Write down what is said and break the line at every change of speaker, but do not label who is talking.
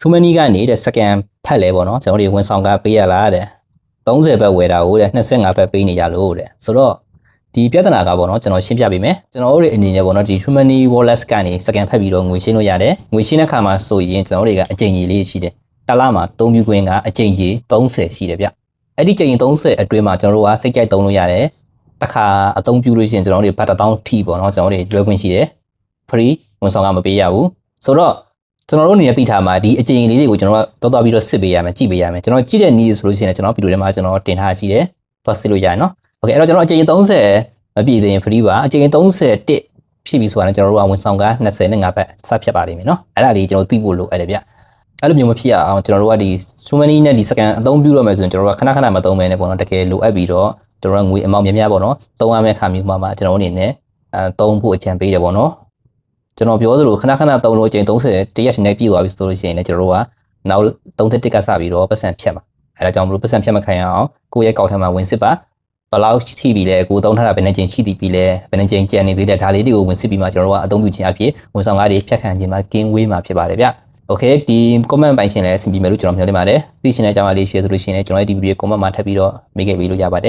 True Money ကနေတဲ့ second ဖတ်လဲပေါ့နော်ကျွန်တော်တို့ဝန်ဆောင်ကပေးရလားတဲ့30ဘတ်ဝယ်တာကိုတဲ့25ဘတ်ပေးနေရလို့တဲ့ဆိုတော့ဒီပြဿနာကပေါ့နော်ကျွန်တော်ရှင်းပြပေးမယ်ကျွန်တော်တို့ရဲ့အနေနဲ့ပေါ့နော်ဒီ True Money Wallet ကနေ second ဖတ်ပြီးတော့ငွေရှင်းလို့ရတယ်ငွေရှင်းတဲ့ခါမှာဆိုရင်ကျွန်တော်တို့တွေကအကြိမ်ကြီးလေးရှိတယ်တစ်လမှာသုံးပြခွင့်ကအကြိမ်ကြီး30ရှိတယ်ဗျအဲ့ဒီကြိမ်30အတွင်းမှာကျွန်တော်တို့ကစိတ်ကြိုက်သုံးလို့ရတယ်တစ်ခါအသုံးပြုလို့ရှိရင်ကျွန်တော်တို့ဘတ်တစ်တောင်းထိပေါ့နော်ကျွန်တော်တို့လွှဲခွင့်ရှိတယ် free ဝန်ဆောင်ကမပေးရဘူးဆိုတော့ ကျွန်တော်တို့အနေနဲ့သိထားမှာဒီအကြိမ်လေးတွေကိုကျွန်တော်တို့တော့တော့ပြီးတော့စစ်ပေးရမယ်ကြည့်ပေးရမယ်ကျွန်တော်ကြည့်တဲ့နည်းဆိုလို့ရှိရင်ကျွန်တော်ဗီဒီယိုထဲမှာကျွန်တော်တင်ထားရှိတယ်တော့စစ်လို့ရတယ်နော်โอเคအဲ့တော့ကျွန်တော်အကြိမ်30မပြည့်သေးရင် free ပါအကြိမ်31ဖြစ်ပြီဆိုတာနဲ့ကျွန်တော်တို့ကဝန်ဆောင်က20နဲ့5ဘတ်စဖြတ်ပါလိမ့်မယ်နော်အဲ့ဒါလေးကျွန်တော်သိဖို့လိုအဲ့ဒါဗျအဲ့လိုမျိုးမဖြစ်ရအောင်ကျွန်တော်တို့ကဒီ Sumani နဲ့ဒီ second အသုံးပြုတော့မယ်ဆိုရင်ကျွန်တော်တို့ကခဏခဏမသုံးမဲနဲ့ပေါ့နော်တကယ်လိုအပ်ပြီးတော့ကျွန်တော်တို့ငွေအမောင်များများပေါ့နော်သုံးရမယ့်ခါမျိုးမှာမှကျွန်တော်တို့အနေနဲ့အဲသုံးဖို့အကြံပေးတယ်ပေါ့နော် ကျွန်တော်ပြောသလိုခဏခဏတုံလို့အချိန်30တရက်ထိနေပြီးသွားပြီဆိုလို့ရှိရင်လည်းကျွန်တော်တို့ကနောက်31ကစပြီးတော့ပတ်စံဖြတ်မှာအဲဒါကြောင့်မလို့ပတ်စံဖြတ်မခံရအောင်ကိုယ့်ရဲ့ကောက်ထမ်းမှာဝင်စစ်ပါဘလောက်ရှိပြီလဲကိုသုံးထားတာဘယ်နှကြိမ်ရှိတည်ပြီလဲဘယ်နှကြိမ်ကြံနေသေးတယ်ဒါလေးတွေကိုဝင်စစ်ပြီးမှကျွန်တော်တို့ကအသုံးပြုခြင်းအဖြစ်ဝန်ဆောင်ကားတွေဖြတ်ခံခြင်းမှာကင်းဝေးမှာဖြစ်ပါတယ်ဗျ Okay ဒီ comment ပိုင်းရှင်လည်းအဆင်ပြေမယ်လို့ကျွန်တော်မျှော်လင့်ပါတယ်သိချင်တဲ့အကြောင်းအရာလေး share ဆိုလို့ရှိရင်လည်းကျွန်တော်ရဲ့ဒီ video comment မှာထပ်ပြီးတော့မိတ်ခဲ့ပေးလို့ရပါတယ်